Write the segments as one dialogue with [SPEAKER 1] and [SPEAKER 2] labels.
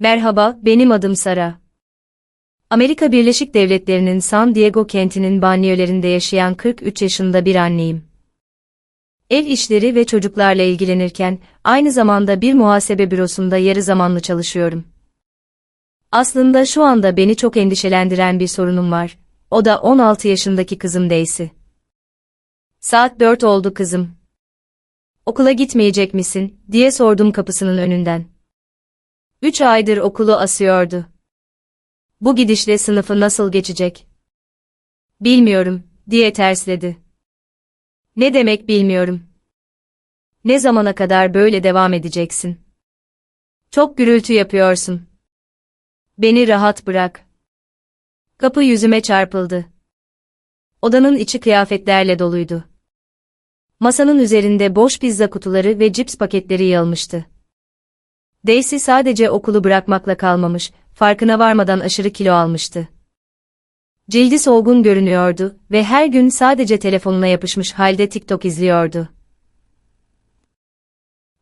[SPEAKER 1] Merhaba, benim adım Sara. Amerika Birleşik Devletleri'nin San Diego kentinin banliyölerinde yaşayan 43 yaşında bir anneyim. Ev işleri ve çocuklarla ilgilenirken, aynı zamanda bir muhasebe bürosunda yarı zamanlı çalışıyorum. Aslında şu anda beni çok endişelendiren bir sorunum var. O da 16 yaşındaki kızım Daisy. Saat 4 oldu kızım. Okula gitmeyecek misin, diye sordum kapısının önünden. Üç aydır okulu asıyordu. Bu gidişle sınıfı nasıl geçecek? Bilmiyorum, diye tersledi. Ne demek bilmiyorum. Ne zamana kadar böyle devam edeceksin? Çok gürültü yapıyorsun. Beni rahat bırak. Kapı yüzüme çarpıldı. Odanın içi kıyafetlerle doluydu. Masanın üzerinde boş pizza kutuları ve cips paketleri yığılmıştı. Daisy sadece okulu bırakmakla kalmamış, farkına varmadan aşırı kilo almıştı. Cildi solgun görünüyordu ve her gün sadece telefonuna yapışmış halde TikTok izliyordu.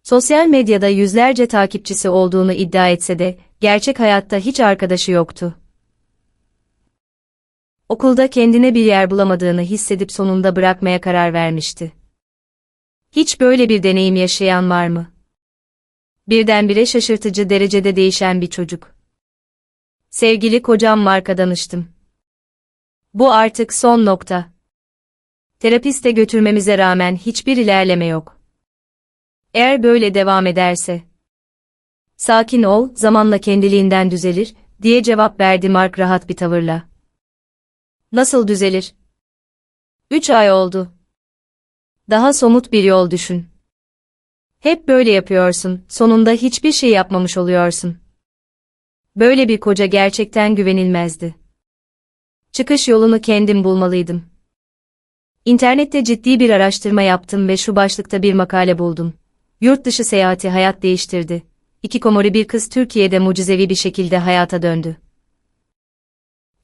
[SPEAKER 1] Sosyal medyada yüzlerce takipçisi olduğunu iddia etse de, gerçek hayatta hiç arkadaşı yoktu. Okulda kendine bir yer bulamadığını hissedip sonunda bırakmaya karar vermişti. Hiç böyle bir deneyim yaşayan var mı? Birdenbire şaşırtıcı derecede değişen bir çocuk. Sevgili kocam Mark'a danıştım. Bu artık son nokta. Terapiste götürmemize rağmen hiçbir ilerleme yok. Eğer böyle devam ederse. Sakin ol, zamanla kendiliğinden düzelir, diye cevap verdi Mark rahat bir tavırla. Nasıl düzelir? Üç ay oldu. Daha somut bir yol düşün. Hep böyle yapıyorsun, sonunda hiçbir şey yapmamış oluyorsun. Böyle bir koca gerçekten güvenilmezdi. Çıkış yolunu kendim bulmalıydım. İnternette ciddi bir araştırma yaptım ve şu başlıkta bir makale buldum. Yurt dışı seyahati hayat değiştirdi. İki komori bir kız Türkiye'de mucizevi bir şekilde hayata döndü.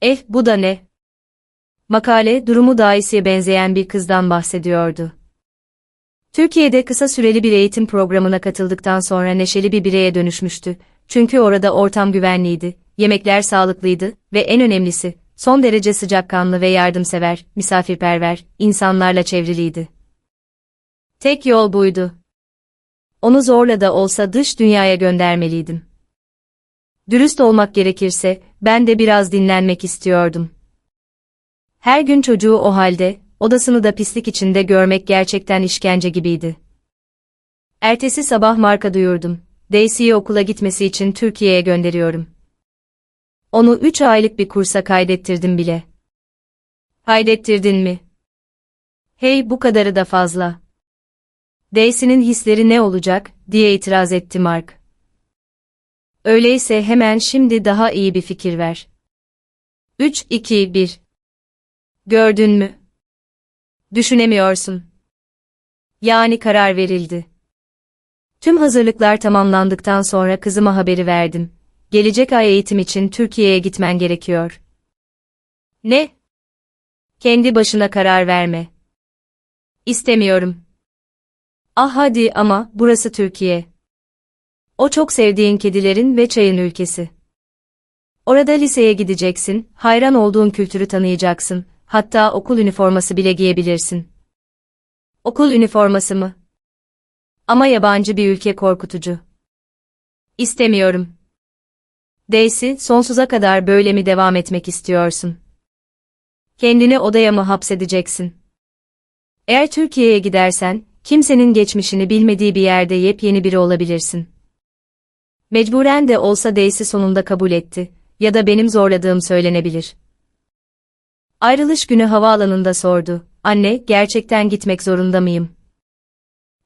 [SPEAKER 1] Eh, bu da ne? Makale, durumu daisiye benzeyen bir kızdan bahsediyordu. Türkiye'de kısa süreli bir eğitim programına katıldıktan sonra neşeli bir bireye dönüşmüştü. Çünkü orada ortam güvenliydi, yemekler sağlıklıydı ve en önemlisi, son derece sıcakkanlı ve yardımsever, misafirperver, insanlarla çevriliydi. Tek yol buydu. Onu zorla da olsa dış dünyaya göndermeliydim. Dürüst olmak gerekirse, ben de biraz dinlenmek istiyordum. Her gün çocuğu o halde, odasını da pislik içinde görmek gerçekten işkence gibiydi. Ertesi sabah marka duyurdum. Daisy'yi okula gitmesi için Türkiye'ye gönderiyorum. Onu 3 aylık bir kursa kaydettirdim bile. Kaydettirdin mi? Hey bu kadarı da fazla. Daisy'nin hisleri ne olacak, diye itiraz etti Mark. Öyleyse hemen şimdi daha iyi bir fikir ver. 3, 2, 1. Gördün mü? Düşünemiyorsun. Yani karar verildi. Tüm hazırlıklar tamamlandıktan sonra kızıma haberi verdim. Gelecek ay eğitim için Türkiye'ye gitmen gerekiyor. Ne? Kendi başına karar verme. İstemiyorum. Ah hadi ama burası Türkiye. O çok sevdiğin kedilerin ve çayın ülkesi. Orada liseye gideceksin, hayran olduğun kültürü tanıyacaksın, hatta okul üniforması bile giyebilirsin. Okul üniforması mı? Ama yabancı bir ülke korkutucu. İstemiyorum. Daisy, sonsuza kadar böyle mi devam etmek istiyorsun? Kendini odaya mı hapsedeceksin? Eğer Türkiye'ye gidersen, kimsenin geçmişini bilmediği bir yerde yepyeni biri olabilirsin. Mecburen de olsa Daisy sonunda kabul etti, ya da benim zorladığım söylenebilir. Ayrılış günü havaalanında sordu, anne, gerçekten gitmek zorunda mıyım?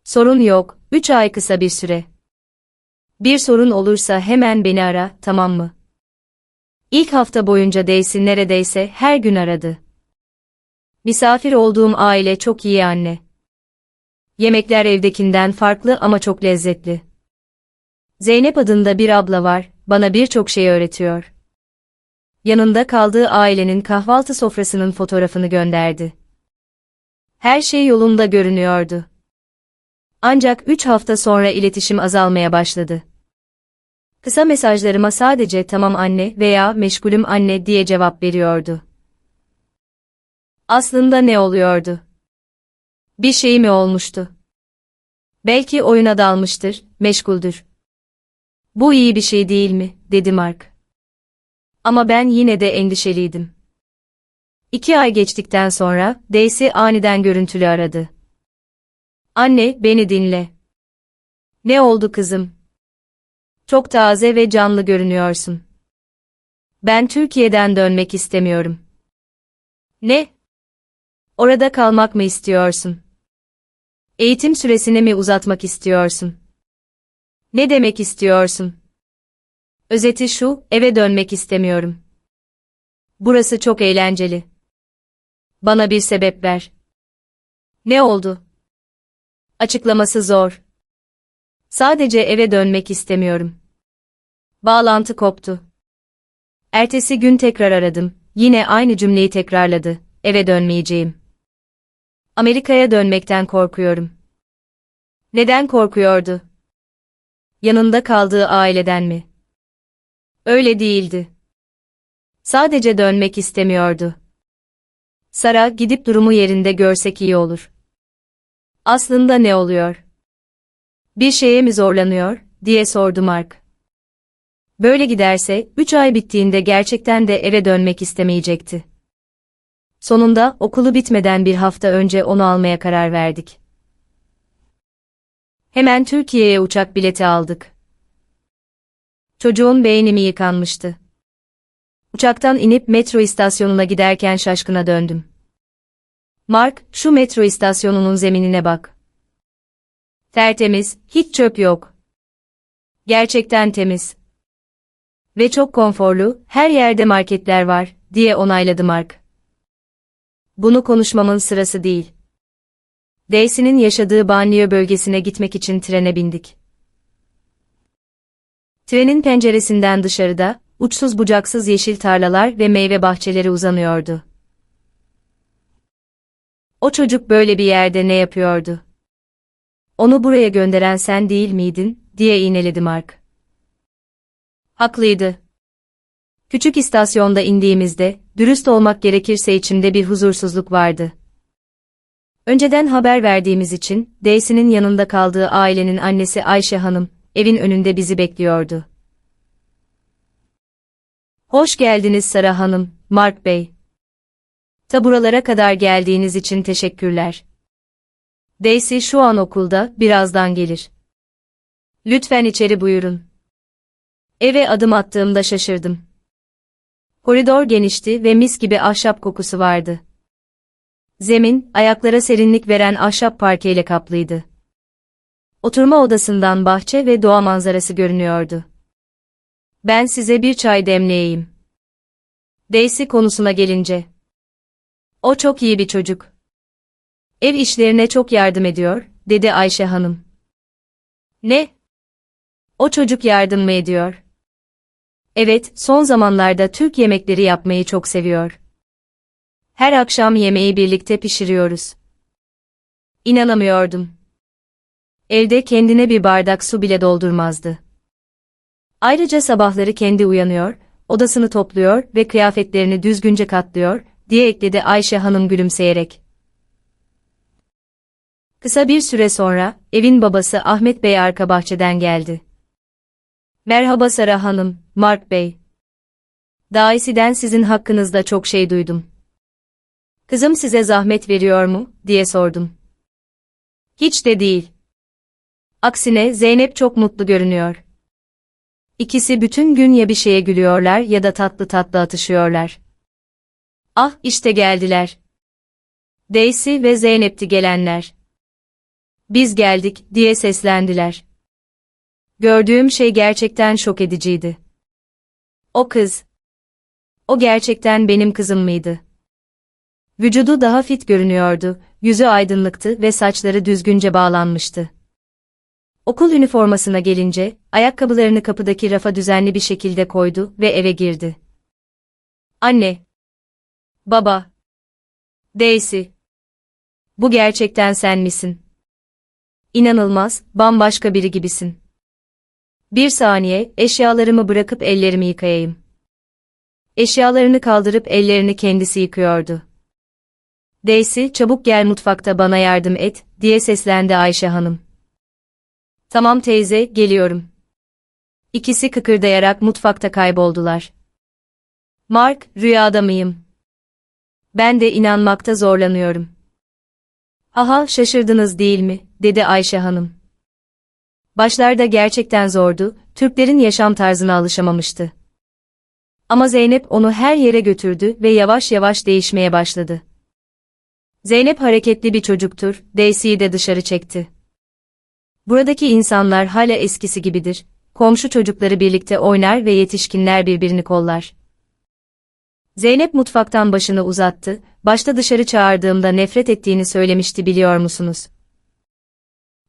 [SPEAKER 1] Sorun yok, 3 ay kısa bir süre. Bir sorun olursa hemen beni ara, tamam mı? İlk hafta boyunca Daisy neredeyse her gün aradı. Misafir olduğum aile çok iyi anne. Yemekler evdekinden farklı ama çok lezzetli. Zeynep adında bir abla var, bana birçok şey öğretiyor. Yanında kaldığı ailenin kahvaltı sofrasının fotoğrafını gönderdi. Her şey yolunda görünüyordu. Ancak üç hafta sonra iletişim azalmaya başladı. Kısa mesajlarıma sadece tamam anne veya meşgulüm anne diye cevap veriyordu. Aslında ne oluyordu? Bir şey mi olmuştu? Belki oyuna dalmıştır, meşguldür. Bu iyi bir şey değil mi, dedi Mark. Ama ben yine de endişeliydim. İki ay geçtikten sonra, Daisy aniden görüntülü aradı. Anne, beni dinle. Ne oldu kızım? Çok taze ve canlı görünüyorsun. Ben Türkiye'den dönmek istemiyorum. Ne? Orada kalmak mı istiyorsun? Eğitim süresini mi uzatmak istiyorsun? Ne demek istiyorsun? Özeti şu, eve dönmek istemiyorum. Burası çok eğlenceli. Bana bir sebep ver. Ne oldu? Açıklaması zor. Sadece eve dönmek istemiyorum. Bağlantı koptu. Ertesi gün tekrar aradım. Yine aynı cümleyi tekrarladı. Eve dönmeyeceğim. Amerika'ya dönmekten korkuyorum. Neden korkuyordu? Yanında kaldığı aileden mi? Öyle değildi. Sadece dönmek istemiyordu. Sara gidip durumu yerinde görsek iyi olur. Aslında ne oluyor? Bir şeye mi zorlanıyor, diye sordu Mark. Böyle giderse, üç ay bittiğinde gerçekten de eve dönmek istemeyecekti. Sonunda, okulu bitmeden bir hafta önce onu almaya karar verdik. Hemen Türkiye'ye uçak bileti aldık. Çocuğun beyni mi yıkanmıştı? Uçaktan inip metro istasyonuna giderken şaşkına döndüm. Mark, şu metro istasyonunun zeminine bak. Tertemiz, hiç çöp yok. Gerçekten temiz. Ve çok konforlu, her yerde marketler var, diye onayladı Mark. Bunu konuşmamın sırası değil. Daisy'nin yaşadığı banliyö bölgesine gitmek için trene bindik. Trenin penceresinden dışarıda, uçsuz bucaksız yeşil tarlalar ve meyve bahçeleri uzanıyordu. O çocuk böyle bir yerde ne yapıyordu? Onu buraya gönderen sen değil miydin, diye iğneledi Mark. Haklıydı. Küçük istasyonda indiğimizde, dürüst olmak gerekirse içimde bir huzursuzluk vardı. Önceden haber verdiğimiz için, Daisy'nin yanında kaldığı ailenin annesi Ayşe Hanım, evin önünde bizi bekliyordu. Hoş geldiniz Sara Hanım, Mark Bey. Ta buralara kadar geldiğiniz için teşekkürler. Daisy şu an okulda, birazdan gelir. Lütfen içeri buyurun. Eve adım attığımda şaşırdım. Koridor genişti ve mis gibi ahşap kokusu vardı. Zemin, ayaklara serinlik veren ahşap parkeyle kaplıydı. Oturma odasından bahçe ve doğa manzarası görünüyordu. Ben size bir çay demleyeyim. Daisy konusuna gelince. O çok iyi bir çocuk. Ev işlerine çok yardım ediyor, dedi Ayşe Hanım. Ne? O çocuk yardım mı ediyor? Evet, son zamanlarda Türk yemekleri yapmayı çok seviyor. Her akşam yemeği birlikte pişiriyoruz. İnanamıyordum. Evde kendine bir bardak su bile doldurmazdı. Ayrıca sabahları kendi uyanıyor, odasını topluyor ve kıyafetlerini düzgünce katlıyor, diye ekledi Ayşe Hanım gülümseyerek. Kısa bir süre sonra, evin babası Ahmet Bey arka bahçeden geldi. Merhaba Sara Hanım, Mark Bey. Daisi'den sizin hakkınızda çok şey duydum. Kızım size zahmet veriyor mu, diye sordum. Hiç de değil. Aksine Zeynep çok mutlu görünüyor. İkisi bütün gün ya bir şeye gülüyorlar ya da tatlı tatlı atışıyorlar. Ah, işte geldiler. Daisy ve Zeynep'ti gelenler. Biz geldik, diye seslendiler. Gördüğüm şey gerçekten şok ediciydi. O kız. O gerçekten benim kızım mıydı? Vücudu daha fit görünüyordu, yüzü aydınlıktı ve saçları düzgünce bağlanmıştı. Okul üniformasına gelince, ayakkabılarını kapıdaki rafa düzenli bir şekilde koydu ve eve girdi. Anne. Baba. Daisy. Bu gerçekten sen misin? İnanılmaz, bambaşka biri gibisin. Bir saniye, eşyalarımı bırakıp ellerimi yıkayayım. Eşyalarını kaldırıp ellerini kendisi yıkıyordu. Daisy, çabuk gel mutfakta bana yardım et, diye seslendi Ayşe Hanım. Tamam teyze, geliyorum. İkisi kıkırdayarak mutfakta kayboldular. Mark, rüyada mıyım? Ben de inanmakta zorlanıyorum. Aha, şaşırdınız değil mi, dedi Ayşe Hanım. Başlarda gerçekten zordu, Türklerin yaşam tarzına alışamamıştı. Ama Zeynep onu her yere götürdü ve yavaş yavaş değişmeye başladı. Zeynep hareketli bir çocuktur, Daisy'yi de dışarı çekti. Buradaki insanlar hala eskisi gibidir, komşu çocukları birlikte oynar ve yetişkinler birbirini kollar. Zeynep mutfaktan başını uzattı, başta dışarı çağırdığımda nefret ettiğini söylemişti biliyor musunuz?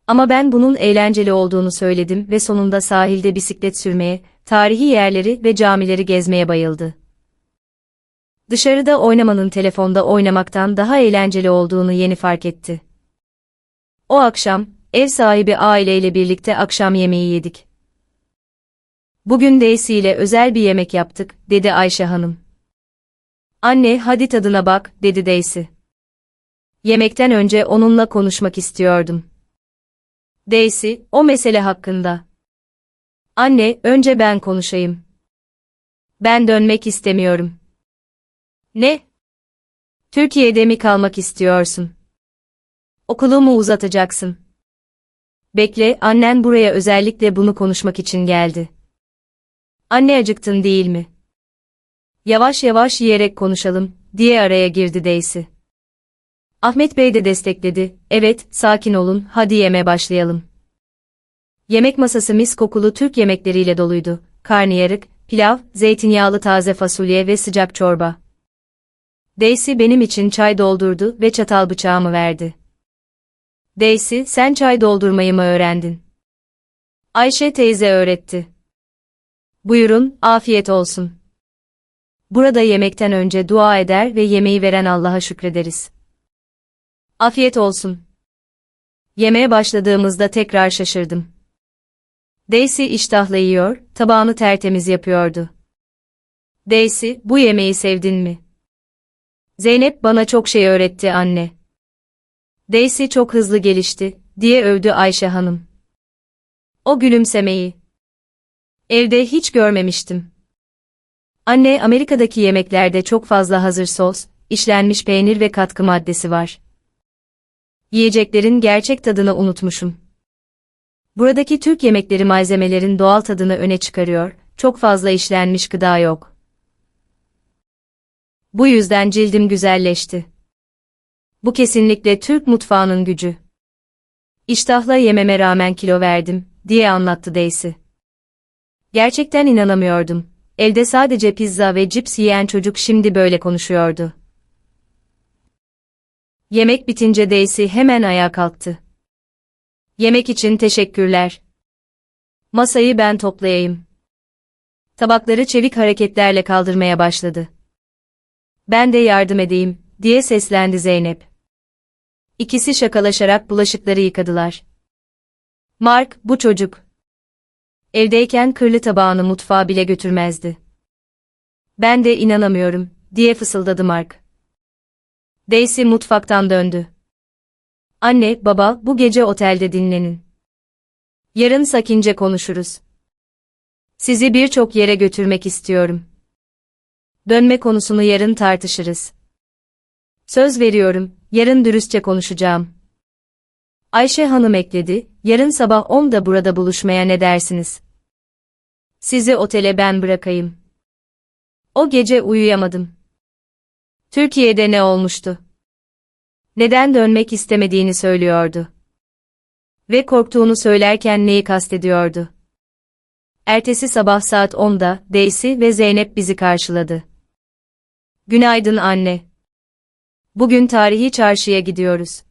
[SPEAKER 1] Ama ben bunun eğlenceli olduğunu söyledim ve sonunda sahilde bisiklet sürmeye, tarihi yerleri ve camileri gezmeye bayıldı. Dışarıda oynamanın telefonda oynamaktan daha eğlenceli olduğunu yeni fark etti. O akşam, ev sahibi aileyle birlikte akşam yemeği yedik. Bugün Daisy ile özel bir yemek yaptık, dedi Ayşe Hanım. Anne, hadi tadına bak, dedi Daisy. Yemekten önce onunla konuşmak istiyordum. Daisy, o mesele hakkında. Anne, önce ben konuşayım. Ben dönmek istemiyorum. Ne? Türkiye'de mi kalmak istiyorsun? Okulumu uzatacaksın. Bekle, annen buraya özellikle bunu konuşmak için geldi. Anne acıktın değil mi? Yavaş yavaş yiyerek konuşalım, diye araya girdi Daisy. Ahmet Bey de destekledi, evet, sakin olun, hadi yeme başlayalım. Yemek masası mis kokulu Türk yemekleriyle doluydu. Karnıyarık, pilav, zeytinyağlı taze fasulye ve sıcak çorba. Daisy benim için çay doldurdu ve çatal bıçağımı verdi. Daisy, sen çay doldurmayı mı öğrendin? Ayşe teyze öğretti. Buyurun, afiyet olsun. Burada yemekten önce dua eder ve yemeği veren Allah'a şükrederiz. Afiyet olsun. Yemeğe başladığımızda tekrar şaşırdım. Daisy iştahla yiyor, tabağını tertemiz yapıyordu. Daisy, bu yemeği sevdin mi? Zeynep bana çok şey öğretti anne. Daisy çok hızlı gelişti, diye övdü Ayşe Hanım. O gülümsemeyi. Evde hiç görmemiştim. Anne, Amerika'daki yemeklerde çok fazla hazır sos, işlenmiş peynir ve katkı maddesi var. Yiyeceklerin gerçek tadını unutmuşum. Buradaki Türk yemekleri malzemelerin doğal tadını öne çıkarıyor, çok fazla işlenmiş gıda yok. Bu yüzden cildim güzelleşti. Bu kesinlikle Türk mutfağının gücü. İştahla yememe rağmen kilo verdim, diye anlattı Daisy. Gerçekten inanamıyordum. Elde sadece pizza ve cips yiyen çocuk şimdi böyle konuşuyordu. Yemek bitince Daisy hemen ayağa kalktı. Yemek için teşekkürler. Masayı ben toplayayım. Tabakları çevik hareketlerle kaldırmaya başladı. Ben de yardım edeyim, diye seslendi Zeynep. İkisi şakalaşarak bulaşıkları yıkadılar. Mark, bu çocuk. Evdeyken kırlı tabağını mutfağa bile götürmezdi. Ben de inanamıyorum, diye fısıldadı Mark. Daisy mutfaktan döndü. Anne, baba, bu gece otelde dinlenin. Yarın sakince konuşuruz. Sizi birçok yere götürmek istiyorum. Dönme konusunu yarın tartışırız. Söz veriyorum, yarın dürüstçe konuşacağım. Ayşe Hanım ekledi, yarın sabah 10'da burada buluşmaya ne dersiniz? Sizi otele ben bırakayım. O gece uyuyamadım. Türkiye'de ne olmuştu? Neden dönmek istemediğini söylüyordu. Ve korktuğunu söylerken neyi kastediyordu? Ertesi sabah saat 10'da Daisy ve Zeynep bizi karşıladı. Günaydın anne. Bugün tarihi çarşıya gidiyoruz.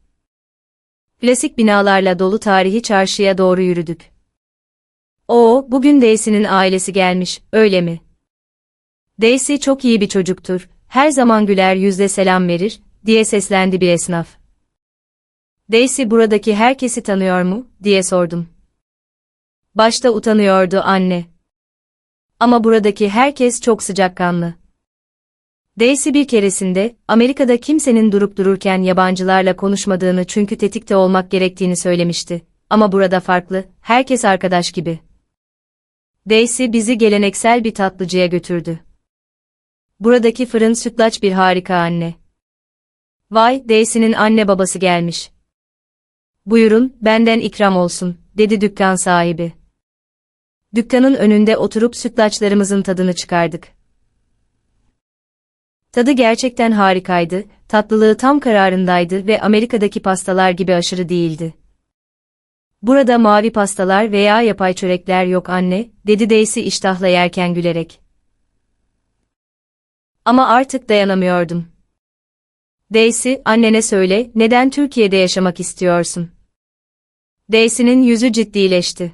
[SPEAKER 1] Klasik binalarla dolu tarihi çarşıya doğru yürüdük. Oo, bugün Daisy'nin ailesi gelmiş, öyle mi? Daisy çok iyi bir çocuktur, her zaman güler yüzle selam verir, diye seslendi bir esnaf. Daisy buradaki herkesi tanıyor mu, diye sordum. Başta utanıyordu anne. Ama buradaki herkes çok sıcakkanlı. Daisy bir keresinde, Amerika'da kimsenin durup dururken yabancılarla konuşmadığını çünkü tetikte olmak gerektiğini söylemişti. Ama burada farklı, herkes arkadaş gibi. Daisy bizi geleneksel bir tatlıcıya götürdü. Buradaki fırın sütlaç bir harika anne. Vay, Daisy'nin anne babası gelmiş. Buyurun, benden ikram olsun, dedi dükkan sahibi. Dükkanın önünde oturup sütlaçlarımızın tadını çıkardık. Tadı gerçekten harikaydı, tatlılığı tam kararındaydı ve Amerika'daki pastalar gibi aşırı değildi. Burada mavi pastalar veya yapay çörekler yok anne, dedi Daisy iştahla yerken gülerek. Ama artık dayanamıyordum. Daisy, annene söyle, neden Türkiye'de yaşamak istiyorsun? Daisy'nin yüzü ciddileşti.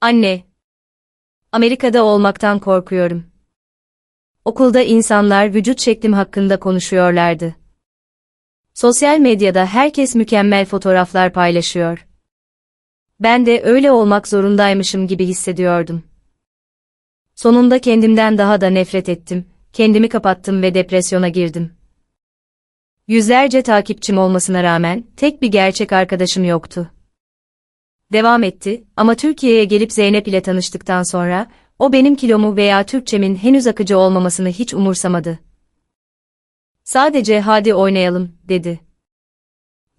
[SPEAKER 1] Anne. Amerika'da olmaktan korkuyorum. Okulda insanlar vücut şeklim hakkında konuşuyorlardı. Sosyal medyada herkes mükemmel fotoğraflar paylaşıyor. Ben de öyle olmak zorundaymışım gibi hissediyordum. Sonunda kendimden daha da nefret ettim, kendimi kapattım ve depresyona girdim. Yüzlerce takipçim olmasına rağmen tek bir gerçek arkadaşım yoktu. Devam etti ama Türkiye'ye gelip Zeynep ile tanıştıktan sonra o benim kilomu veya Türkçemin henüz akıcı olmamasını hiç umursamadı. Sadece hadi oynayalım, dedi.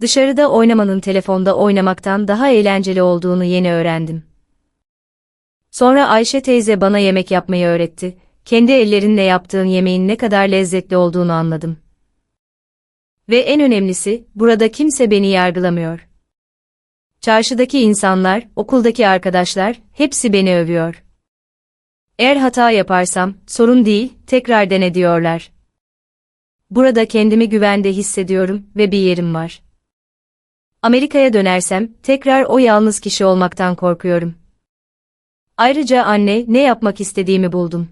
[SPEAKER 1] Dışarıda oynamanın telefonda oynamaktan daha eğlenceli olduğunu yeni öğrendim. Sonra Ayşe teyze bana yemek yapmayı öğretti, kendi ellerinle yaptığın yemeğin ne kadar lezzetli olduğunu anladım. Ve en önemlisi, burada kimse beni yargılamıyor. Çarşıdaki insanlar, okuldaki arkadaşlar, hepsi beni övüyor. Eğer hata yaparsam, sorun değil, tekrar dene diyorlar. Burada kendimi güvende hissediyorum ve bir yerim var. Amerika'ya dönersem, tekrar o yalnız kişi olmaktan korkuyorum. Ayrıca anne, ne yapmak istediğimi buldum.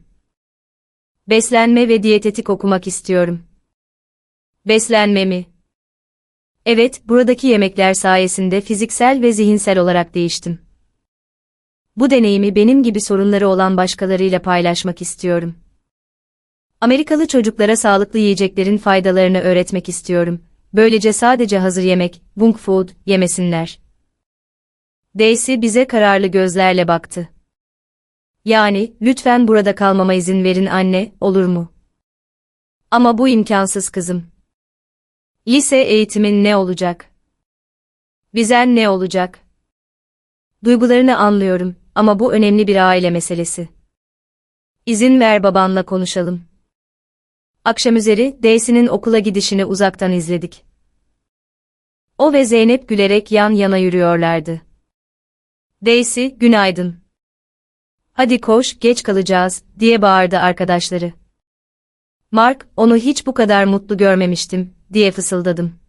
[SPEAKER 1] Beslenme ve diyetetik okumak istiyorum. Beslenme mi? Evet, buradaki yemekler sayesinde fiziksel ve zihinsel olarak değiştim. Bu deneyimi benim gibi sorunları olan başkalarıyla paylaşmak istiyorum. Amerikalı çocuklara sağlıklı yiyeceklerin faydalarını öğretmek istiyorum. Böylece sadece hazır yemek, junk food, yemesinler. Daisy bize kararlı gözlerle baktı. Yani, lütfen burada kalmama izin verin anne, olur mu? Ama bu imkansız kızım. Lise eğitimin ne olacak? Vizen ne olacak? Duygularını anlıyorum ama bu önemli bir aile meselesi. İzin ver babanla konuşalım. Akşam üzeri Daisy'nin okula gidişini uzaktan izledik. O ve Zeynep gülerek yan yana yürüyorlardı. Daisy, günaydın. Hadi koş, geç kalacağız, diye bağırdı arkadaşları. Mark, onu hiç bu kadar mutlu görmemiştim, diye fısıldadım.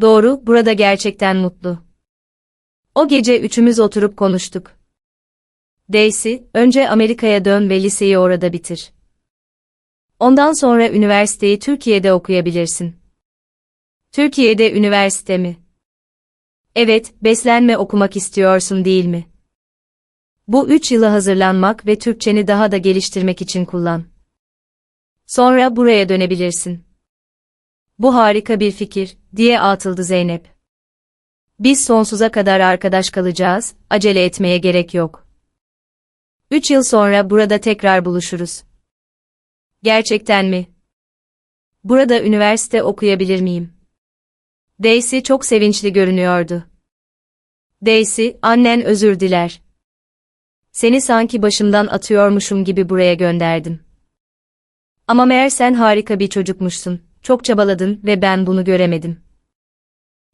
[SPEAKER 1] Doğru, burada gerçekten mutlu. O gece üçümüz oturup konuştuk. Daisy, önce Amerika'ya dön ve liseyi orada bitir. Ondan sonra üniversiteyi Türkiye'de okuyabilirsin. Türkiye'de üniversite mi? Evet, beslenme okumak istiyorsun değil mi? Bu üç yılı hazırlanmak ve Türkçeni daha da geliştirmek için kullan. Sonra buraya dönebilirsin. Bu harika bir fikir, diye atıldı Zeynep. Biz sonsuza kadar arkadaş kalacağız, acele etmeye gerek yok. Üç yıl sonra burada tekrar buluşuruz. Gerçekten mi? Burada üniversite okuyabilir miyim? Daisy çok sevinçli görünüyordu. Daisy, annen özür diler. Seni sanki başımdan atıyormuşum gibi buraya gönderdim. Ama meğer sen harika bir çocukmuşsun, çok çabaladın ve ben bunu göremedim.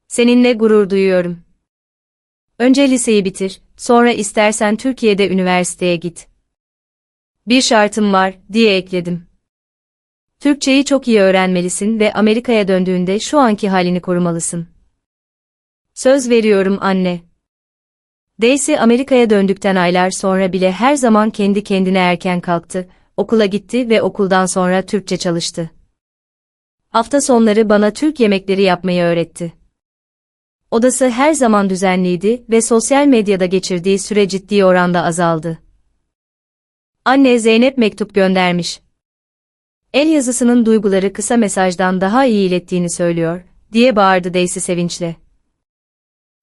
[SPEAKER 1] Seninle gurur duyuyorum. Önce liseyi bitir, sonra istersen Türkiye'de üniversiteye git. Bir şartım var, diye ekledim. Türkçeyi çok iyi öğrenmelisin ve Amerika'ya döndüğünde şu anki halini korumalısın. Söz veriyorum anne. Daisy Amerika'ya döndükten aylar sonra bile her zaman kendi kendine erken kalktı, okula gitti ve okuldan sonra Türkçe çalıştı. Hafta sonları bana Türk yemekleri yapmayı öğretti. Odası her zaman düzenliydi ve sosyal medyada geçirdiği süre ciddi oranda azaldı. Anne Zeynep mektup göndermiş. El yazısının duyguları kısa mesajdan daha iyi ilettiğini söylüyor, diye bağırdı Daisy sevinçle.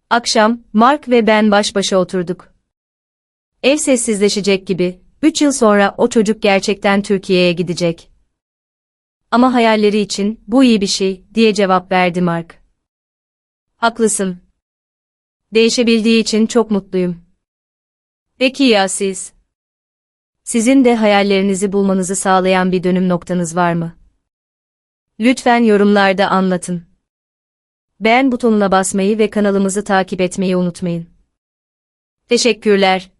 [SPEAKER 1] Akşam, Mark ve ben baş başa oturduk. Ev sessizleşecek gibi, üç yıl sonra o çocuk gerçekten Türkiye'ye gidecek. Ama hayalleri için, bu iyi bir şey, diye cevap verdi Mark. Haklısın. Değişebildiği için çok mutluyum. Peki ya siz? Sizin de hayallerinizi bulmanızı sağlayan bir dönüm noktanız var mı? Lütfen yorumlarda anlatın. Beğen butonuna basmayı ve kanalımızı takip etmeyi unutmayın. Teşekkürler.